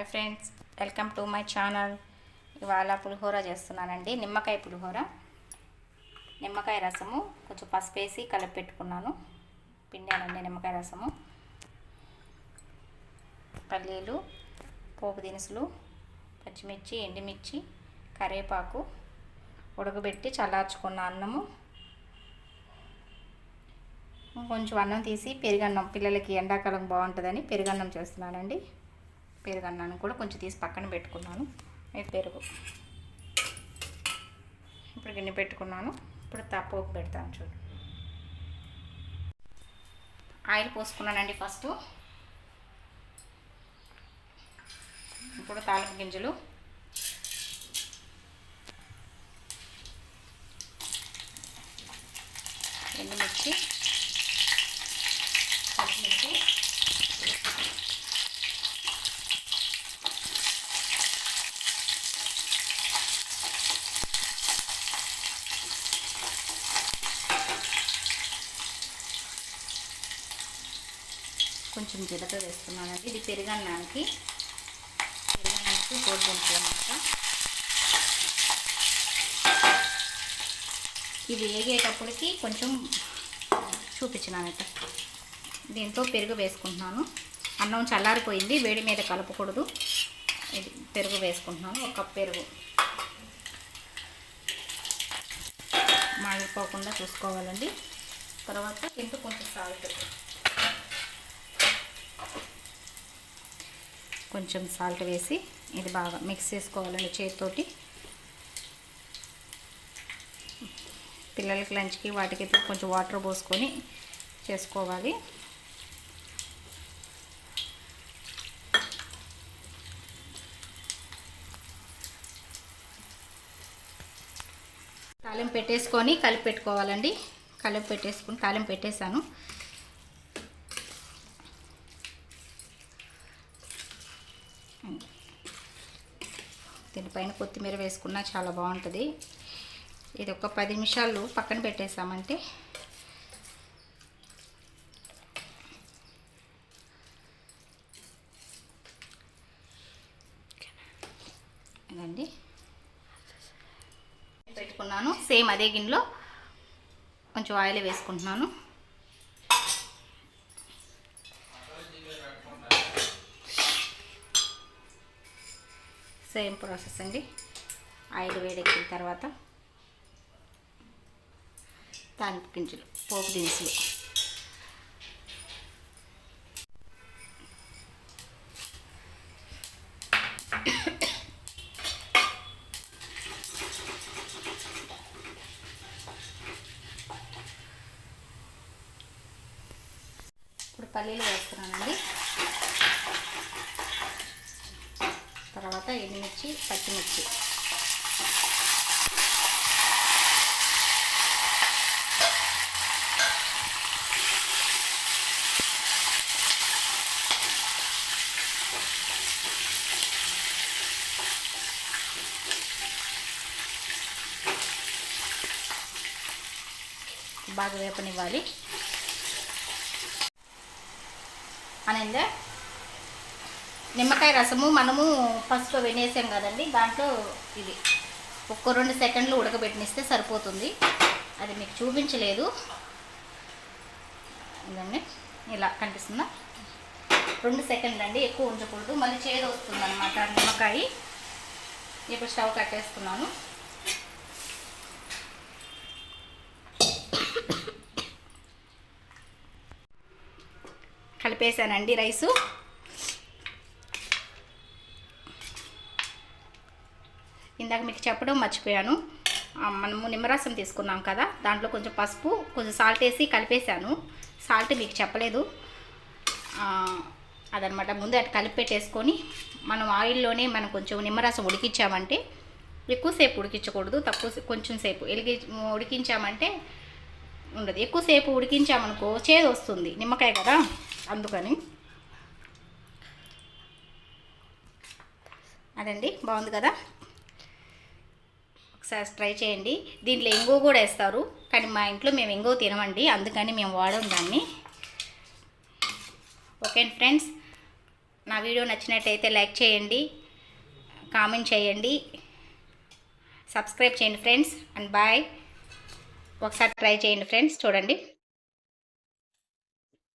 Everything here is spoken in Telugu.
Hi friends welcome to my channel. ఇవాళ పులిహోర చేస్తున్నానండి. నిమ్మకాయ పులిహోర నిమ్మకాయ రసము కొంచెం పసుపు వేసి కలిపి పెట్టుకున్నాను. పిండానండి నిమ్మకాయ రసము. పల్లీలు పోపు దినుసులు పచ్చిమిర్చి ఎండుమిర్చి కరివేపాకు ఉడకబెట్టి చల్లార్చుకున్న అన్నము. కొంచెం అన్నం తీసి పెరుగన్నం పిల్లలకి ఎండాకాలం బాగుంటుందని పెరుగన్నం చేస్తున్నానండి. పెరుగన్నాను కూడా కొంచెం తీసి పక్కన పెట్టుకున్నాను. ఇది పెరుగు? ఇప్పుడు గిన్నె పెట్టుకున్నాను. ఇప్పుడు తప్పోపు పెడతాను చూడు. ఆయిల్ పోసుకున్నానండి ఫస్ట్. ఇప్పుడు తాలింపు గింజలు. ఎండుమిర్చి పచ్చిమిర్చి కొంచెం జీలకర్ర వేస్తున్నానండి ఇది పెరుగన్నానికి. పెరుగన్నానికి దింపులు అనమాట ఇది వేగేటప్పటికి కొంచెం చూపించినానట దీంతో పెరుగు వేసుకుంటున్నాను. అన్నం చల్లారిపోయింది. వేడి మీద కలపకూడదు. ఇది పెరుగు వేసుకుంటున్నాను. ఒక కప్ పెరుగు. మాడిపోకుండా చూసుకోవాలండి. తర్వాత ఇంటూ కొంచెం సాల్ట్. కొంచెం సాల్ట్ వేసి ఇది బాగా మిక్స్ చేసుకోవాలండి చేతితోటి. పిల్లలకి లంచ్కి వాటికి కొంచెం వాటర్ పోసుకొని చేసుకోవాలి. తాలింపు పెట్టేసుకొని కలిపి పెట్టుకోవాలండి. కలిపి పెట్టేసుకుని తాలింపు పెట్టేశాను. దీనిపైన కొత్తిమీర వేసుకున్నా చాలా బాగుంటుంది. ఇది ఒక పది నిమిషాలు పక్కన పెట్టేసామంటే ఇదండి. పెట్టుకున్నాను. సేమ్ అదే గిన్నెలో కొంచెం ఆయిల్ వేసుకుంటున్నాను. సేమ్ ప్రాసెస్ అండి. ఆయిల్ వేడెక్కిన తర్వాత తాలింపు గింజలు పోపు దినుసులు. ఇప్పుడు పల్లీలు వేస్తున్నానండి. తర్వాత ఎండుమిర్చి పచ్చిమిర్చి. బాగా వేపనివ్వాలి. అనిందే? నిమ్మకాయ రసము మనము ఫస్ట్ వినేసాం కదండి దాంట్లో ఇది ఒక్క రెండు సెకండ్లు ఉడకబెట్టినిస్తే సరిపోతుంది. అది మీకు చూపించలేదు. ఇదండి ఇలా కనిపిస్తుందా? రెండు సెకండ్లు అండి ఎక్కువ ఉంచకూడదు. మళ్ళీ చేదు వస్తుంది అనమాట నిమ్మకాయ. ఇప్పుడు స్టవ్ కట్టేస్తున్నాను. కలిపేసానండి రైసు. ఇందాక మీకు చెప్పడం మర్చిపోయాను. మనము నిమ్మరసం తీసుకున్నాం కదా దాంట్లో కొంచెం పసుపు కొంచెం సాల్ట్ వేసి కలిపేశాను. సాల్ట్ మీకు చెప్పలేదు. అదనమాట. ముందు అటు కలిపి పెట్టేసుకొని మనం ఆయిల్లోనే మనం కొంచెం నిమ్మరసం ఉడికించామంటే ఎక్కువసేపు ఉడికించకూడదు తక్కువ సే- కొంచెం సేపు ఎలిగి ఉడికించామంటే ఉండదు. ఎక్కువసేపు ఉడికించామనుకో చేదు వస్తుంది నిమ్మకాయ కదా అందుకని. అదండి బాగుంది కదా? ఒకసారి ట్రై చేయండి. దీంట్లో ఎంగో కూడా వేస్తారు. కానీ మా ఇంట్లో మేము ఎంగో తినమండి. అందుకని మేము వాడము దాన్ని. ఓకే ఫ్రెండ్స్ నా వీడియో నచ్చినట్టయితే లైక్ చేయండి కామెంట్ చేయండి సబ్స్క్రైబ్ చేయండి ఫ్రెండ్స్ అండ్ బాయ్. ఒకసారి ట్రై చేయండి ఫ్రెండ్స్ చూడండి.